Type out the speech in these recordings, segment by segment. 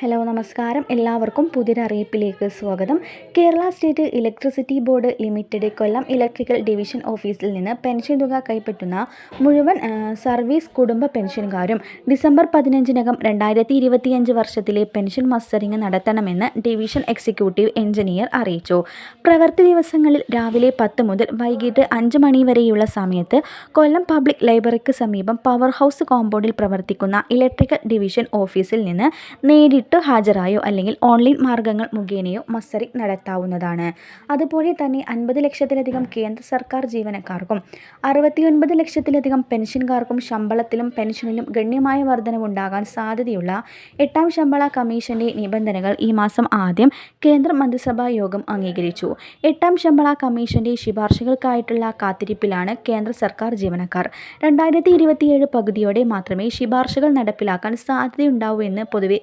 Hello നമസ്കാരം. എല്ലാവർക്കും പുതിയൊരറിയിപ്പിലേക്ക് സ്വാഗതം. Kerala state electricity board limited Kollam electrical division ഓഫീസിൽ നിന്ന് പെൻഷൻ തുക കൈപ്പറ്റുന്ന മുഴുവൻ സർവീസ് കുടുംബ പെൻഷൻകാരും ഡിസംബർ പതിനഞ്ചിനകം രണ്ടായിരത്തി ഇരുപത്തിയഞ്ച് വർഷത്തിലെ പെൻഷൻ മസ്റ്ററിംഗ് നടത്തണമെന്ന് ഡിവിഷൻ എക്സിക്യൂട്ടീവ് എഞ്ചിനീയർ അറിയിച്ചു. പ്രവൃത്തി ദിവസങ്ങളിൽ രാവിലെ പത്ത് മുതൽ വൈകിട്ട് അഞ്ച് മണി വരെയുള്ള സമയത്ത് കൊല്ലം പബ്ലിക് ലൈബ്രറിക്ക് സമീപം പവർ ഹൗസ് കോമ്പൗണ്ടിൽ പ്രവർത്തിക്കുന്ന ഇലക്ട്രിക്കൽ ഡിവിഷൻ ഓഫീസിൽ നിന്ന് നേരിട്ട് ഹാജരായോ അല്ലെങ്കിൽ ഓൺലൈൻ മാർഗങ്ങൾ മുഖേനയോ മസ്റ്ററിംഗ് നടത്താവുന്നതാണ്. അതുപോലെ തന്നെ അൻപത് ലക്ഷത്തിലധികം കേന്ദ്ര സർക്കാർ ജീവനക്കാർക്കും അറുപത്തിയൊൻപത് ലക്ഷത്തിലധികം പെൻഷൻകാർക്കും ശമ്പളത്തിലും പെൻഷനിലും ഗണ്യമായ വർധനവുണ്ടാകാൻ സാധ്യതയുള്ള എട്ടാം ശമ്പള കമ്മീഷന്റെ നിബന്ധനകൾ ഈ മാസം ആദ്യം കേന്ദ്ര മന്ത്രിസഭാ യോഗം അംഗീകരിച്ചു. എട്ടാം ശമ്പള കമ്മീഷന്റെ ശുപാർശകൾക്കായിട്ടുള്ള കാത്തിരിപ്പിലാണ് കേന്ദ്ര സർക്കാർ ജീവനക്കാർ. രണ്ടായിരത്തി ഇരുപത്തിയേഴ് പകുതിയോടെ മാത്രമേ ശുപാർശകൾ നടപ്പിലാക്കാൻ സാധ്യതയുണ്ടാവൂ എന്ന് പൊതുവെ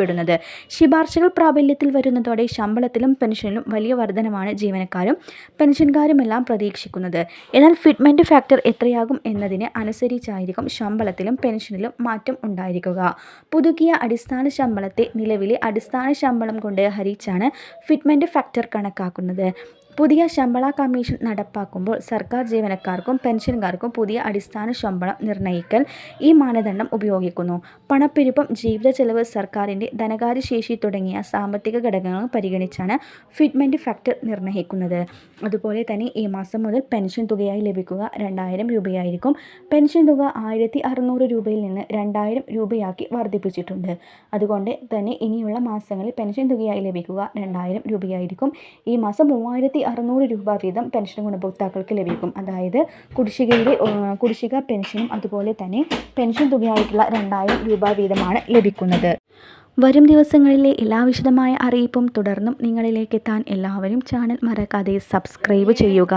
വിലയിരുത്തപ്പെടുന്നത് ശുപാർശകൾ പ്രാബല്യത്തിൽ വരുന്നതോടെ ശമ്പളത്തിലും പെൻഷനിലും വലിയ വർധനമാണ് ജീവനക്കാരും പെൻഷൻകാരുമെല്ലാം പ്രതീക്ഷിക്കുന്നത്. എന്നാൽ ഫിറ്റ്മെന്റ് ഫാക്ടർ എത്രയാകും എന്നതിന് അനുസരിച്ചായിരിക്കും ശമ്പളത്തിലും പെൻഷനിലും മാറ്റം ഉണ്ടായിരിക്കുക. പുതുക്കിയ അടിസ്ഥാന ശമ്പളത്തെ നിലവിലെ അടിസ്ഥാന ശമ്പളം കൊണ്ട് ഹരിച്ചാണ് ഫിറ്റ്മെന്റ് ഫാക്ടർ കണക്കാക്കുന്നത്. പുതിയ ശമ്പള കമ്മീഷൻ നടപ്പാക്കുമ്പോൾ സർക്കാർ ജീവനക്കാർക്കും പെൻഷൻകാർക്കും പുതിയ അടിസ്ഥാന ശമ്പളം നിർണയിക്കൽ ഈ മാനദണ്ഡം ഉപയോഗിക്കുന്നു. പണപ്പെരുപ്പം ജീവിത ചെലവ് സർക്കാരിന്റെ ധനകാര്യശേഷി തുടങ്ങിയ സാമ്പത്തിക ഘടകങ്ങൾ പരിഗണിച്ചാണ് ഫിറ്റ്മെന്റ് ഫാക്ടർ നിർണയിക്കുന്നത്. അതുപോലെ തന്നെ ഈ മാസം മുതൽ പെൻഷൻ തുകയായി ലഭിക്കുക രണ്ടായിരം രൂപയായിരിക്കും. പെൻഷൻ തുക ആയിരത്തി അറുന്നൂറ് രൂപയിൽ നിന്ന് രണ്ടായിരം രൂപയാക്കി വർദ്ധിപ്പിച്ചിട്ടുണ്ട്. അതുകൊണ്ട് തന്നെ ഇനിയുള്ള മാസങ്ങളിൽ പെൻഷൻ തുകയായി ലഭിക്കുക രണ്ടായിരം രൂപയായിരിക്കും. ഈ മാസം മൂവായിരത്തി അറുന്നൂറ് രൂപ വീതം പെൻഷൻ ഗുണഭോക്താക്കൾക്ക് ലഭിക്കും. അതായത് കുടിശ്ശികയുടെ കുടിശ്ശിക പെൻഷനും അതുപോലെ തന്നെ പെൻഷൻ തുകയായിട്ടുള്ള രണ്ടായിരം രൂപ വീതമാണ് ലഭിക്കുന്നത്. വരും ദിവസങ്ങളിലെ എല്ലാ വിശദമായ അറിയിപ്പും തുടർന്നും നിങ്ങളിലേക്ക് എത്താൻ എല്ലാവരും ചാനൽ മറക്കാതെ സബ്സ്ക്രൈബ് ചെയ്യുക.